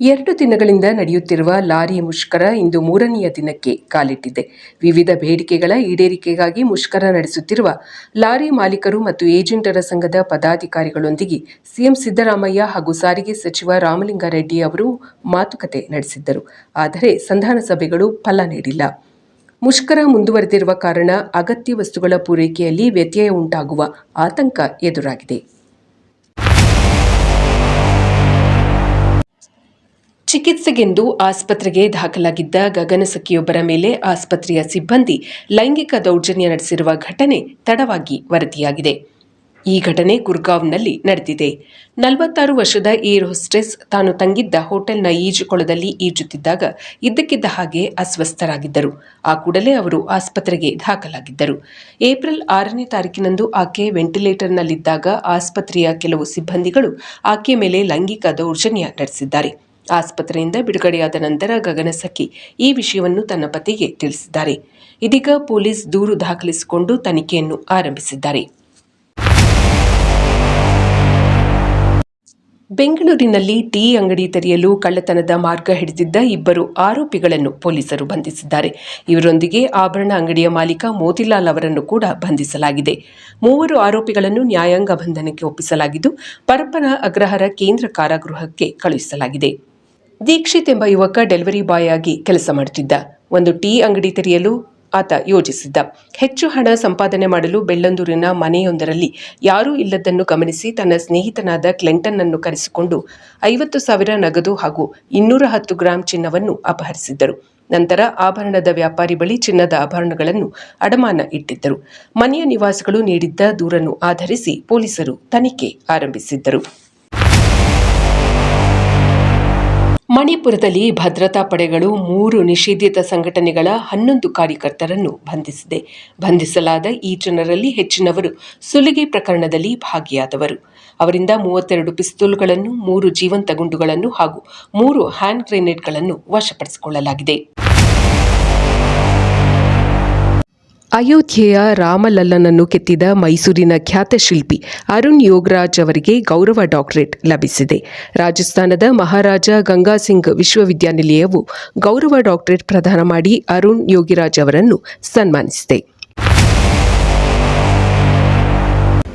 ಎರಡು ದಿನಗಳಿಂದ ನಡೆಯುತ್ತಿರುವ ಲಾರಿ ಮುಷ್ಕರ ಇಂದು ಮೂರನೆಯ ದಿನಕ್ಕೆ ಕಾಲಿಟ್ಟಿದೆ. ವಿವಿಧ ಬೇಡಿಕೆಗಳ ಈಡೇರಿಕೆಗಾಗಿ ಮುಷ್ಕರ ನಡೆಸುತ್ತಿರುವ ಲಾರಿ ಮಾಲೀಕರು ಮತ್ತು ಏಜೆಂಟರ ಸಂಘದ ಪದಾಧಿಕಾರಿಗಳೊಂದಿಗೆ ಸಿಎಂ ಸಿದ್ದರಾಮಯ್ಯ ಹಾಗೂ ಸಾರಿಗೆ ಸಚಿವ ರಾಮಲಿಂಗಾರೆಡ್ಡಿ ಅವರು ಮಾತುಕತೆ ನಡೆಸಿದ್ದರು. ಆದರೆ ಸಂಧಾನ ಸಭೆಗಳು ಫಲ ನೀಡಿಲ್ಲ. ಮುಷ್ಕರ ಮುಂದುವರೆದಿರುವ ಕಾರಣ ಅಗತ್ಯ ವಸ್ತುಗಳ ಪೂರೈಕೆಯಲ್ಲಿ ವ್ಯತ್ಯಯ ಉಂಟಾಗುವ ಆತಂಕ ಎದುರಾಗಿದೆ. ಚಿಕಿತ್ಸೆಗೆಂದು ಆಸ್ಪತ್ರೆಗೆ ದಾಖಲಾಗಿದ್ದ ಗಗನಸಖಿಯೊಬ್ಬರ ಮೇಲೆ ಆಸ್ಪತ್ರೆಯ ಸಿಬ್ಬಂದಿ ಲೈಂಗಿಕ ದೌರ್ಜನ್ಯ ನಡೆಸಿರುವ ಘಟನೆ ತಡವಾಗಿ ವರದಿಯಾಗಿದೆ. ಈ ಘಟನೆ ಗುರ್ಗಾವ್ನಲ್ಲಿ ನಡೆದಿದೆ. ನಲವತ್ತಾರು ವರ್ಷದ ಏರ್ ಹೋಸ್ಟೆಸ್ ತಾನು ತಂಗಿದ್ದ ಹೋಟೆಲ್ನ ಈಜುಕೊಳದಲ್ಲಿ ಈಜುತ್ತಿದ್ದಾಗ ಇದ್ದಕ್ಕಿದ್ದ ಹಾಗೆ ಅಸ್ವಸ್ಥರಾಗಿದ್ದರು. ಆ ಕೂಡಲೇ ಅವರು ಆಸ್ಪತ್ರೆಗೆ ದಾಖಲಾಗಿದ್ದರು. ಏಪ್ರಿಲ್ ಆರನೇ ತಾರೀಕಿನಂದು ಆಕೆ ವೆಂಟಿಲೇಟರ್ನಲ್ಲಿದ್ದಾಗ ಆಸ್ಪತ್ರೆಯ ಕೆಲವು ಸಿಬ್ಬಂದಿಗಳು ಆಕೆಯ ಮೇಲೆ ಲೈಂಗಿಕ ದೌರ್ಜನ್ಯ ನಡೆಸಿದ್ದಾರೆ. ಆಸ್ಪತ್ರೆಯಿಂದ ಬಿಡುಗಡೆಯಾದ ನಂತರ ಗಗನಸಖಿ ಈ ವಿಷಯವನ್ನು ತನ್ನ ಪತಿಗೆ ತಿಳಿಸಿದ್ದಾರೆ. ಇದೀಗ ಪೊಲೀಸ್ ದೂರು ದಾಖಲಿಸಿಕೊಂಡು ತನಿಖೆಯನ್ನು ಆರಂಭಿಸಿದ್ದಾರೆ. ಬೆಂಗಳೂರಿನಲ್ಲಿ ಟೀ ಅಂಗಡಿ ತೆರೆಯಲು ಕಳ್ಳತನದ ಮಾರ್ಗ ಹಿಡಿದಿದ್ದ ಇಬ್ಬರು ಆರೋಪಿಗಳನ್ನು ಪೊಲೀಸರು ಬಂಧಿಸಿದ್ದಾರೆ. ಇವರೊಂದಿಗೆ ಆಭರಣ ಅಂಗಡಿಯ ಮಾಲೀಕ ಮೋತಿಲಾಲ್ ಅವರನ್ನು ಕೂಡ ಬಂಧಿಸಲಾಗಿದೆ. ಮೂವರು ಆರೋಪಿಗಳನ್ನು ನ್ಯಾಯಾಂಗ ಬಂಧನಕ್ಕೆ ಒಪ್ಪಿಸಲಾಗಿದ್ದು, ಪರಪ್ಪನ ಅಗ್ರಹಾರ ಕೇಂದ್ರ ಕಾರಾಗೃಹಕ್ಕೆ ಕಳುಹಿಸಲಾಗಿದೆ. ದೀಕ್ಷಿತ್ ಎಂಬ ಯುವಕ ಡೆಲಿವರಿ ಬಾಯ್ ಆಗಿ ಕೆಲಸ ಮಾಡುತ್ತಿದ್ದ. ಒಂದು ಟೀ ಅಂಗಡಿ ತೆರೆಯಲು ಆತ ಯೋಜಿಸಿದ್ದ ಹೆಚ್ಚು ಹಣ ಸಂಪಾದನೆ ಮಾಡಲು ಬೆಳ್ಳಂದೂರಿನ ಮನೆಯೊಂದರಲ್ಲಿ ಯಾರೂ ಇಲ್ಲದನ್ನು ಗಮನಿಸಿ ತನ್ನ ಸ್ನೇಹಿತನಾದ ಕ್ಲೆಂಟನ್ ಅನ್ನು ಕರೆಸಿಕೊಂಡು ಐವತ್ತು ಸಾವಿರ ನಗದು ಹಾಗೂ ಇನ್ನೂರ ಹತ್ತು ಗ್ರಾಂ ಚಿನ್ನವನ್ನು ಅಪಹರಿಸಿದ್ದರು. ನಂತರ ಆಭರಣದ ವ್ಯಾಪಾರಿ ಬಳಿ ಚಿನ್ನದ ಆಭರಣಗಳನ್ನು ಅಡಮಾನ ಇಟ್ಟಿದ್ದರು. ಮನೆಯ ನಿವಾಸಿಗಳು ನೀಡಿದ್ದ ದೂರನ್ನು ಆಧರಿಸಿ ಪೊಲೀಸರು ತನಿಖೆ ಆರಂಭಿಸಿದ್ದರು. ಮಣಿಪುರದಲ್ಲಿ ಭದ್ರತಾ ಪಡೆಗಳು ಮೂರು ನಿಷೇಧಿತ ಸಂಘಟನೆಗಳ ಹನ್ನೊಂದು ಕಾರ್ಯಕರ್ತರನ್ನು ಬಂಧಿಸಿದೆ. ಬಂಧಿಸಲಾದ ಈ ಜನರಲ್ಲಿ ಹೆಚ್ಚಿನವರು ಸುಲಿಗೆ ಪ್ರಕರಣದಲ್ಲಿ ಭಾಗಿಯಾದವರು. ಅವರಿಂದ ಮೂವತ್ತೆರಡು ಪಿಸ್ತೂಲ್ಗಳನ್ನು, ಮೂರು ಜೀವಂತ ಗುಂಡುಗಳನ್ನು ಹಾಗೂ ಮೂರು ಹ್ಯಾಂಡ್ ಗ್ರೆನೇಡ್ಗಳನ್ನು ವಶಪಡಿಸಿಕೊಳ್ಳಲಾಗಿದೆ. ಅಯೋಧ್ಯೆಯ ರಾಮಲಲ್ಲನನ್ನು ಕೆತ್ತಿದ ಮೈಸೂರಿನ ಖ್ಯಾತ ಶಿಲ್ಪಿ ಅರುಣ್ ಯೋಗರಾಜ್ ಅವರಿಗೆ ಗೌರವ ಡಾಕ್ಟರೇಟ್ ಲಭಿಸಿದೆ. ರಾಜಸ್ಥಾನದ ಮಹಾರಾಜ ಗಂಗಾಸಿಂಗ್ ವಿಶ್ವವಿದ್ಯಾನಿಲಯವು ಗೌರವ ಡಾಕ್ಟರೇಟ್ ಪ್ರದಾನ ಮಾಡಿ ಅರುಣ್ ಯೋಗಿರಾಜ್ ಅವರನ್ನು ಸನ್ಮಾನಿಸಿದೆ.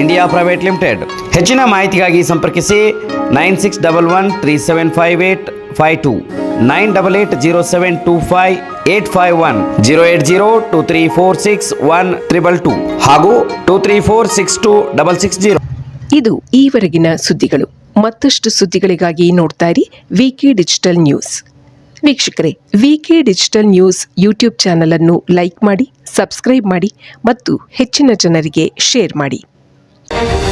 India private limited. ಹೆಚ್ಚಿನ ಮಾಹಿತಿಗಾಗಿ ಸಂಪರ್ಕಿಸಿ nine six double one three seven five eight five two, nine double eight zero seven two five eight five one, zero eight zero two three four six one triple two ಹಾಗೂ two three four six two double six zero. ಇದು ಈವರೆಗಿನ ಸುದ್ದಿಗಳು. ಮತ್ತಷ್ಟು ಸುದ್ದಿಗಳಿಗಾಗಿ ನೋಡ್ತಾ ಇರಿ VK digital news ವೀಕ್ಷಕರೇ VK digital news YouTube channel ಅನ್ನು ಲೈಕ್ ಮಾಡಿ ಸಬ್ಸ್ಕ್ರೈಬ್ ಮಾಡಿ ಮತ್ತು ಹೆಚ್ಚಿನ ಜನರಿಗೆ ಶೇರ್ ಮಾಡಿ. Música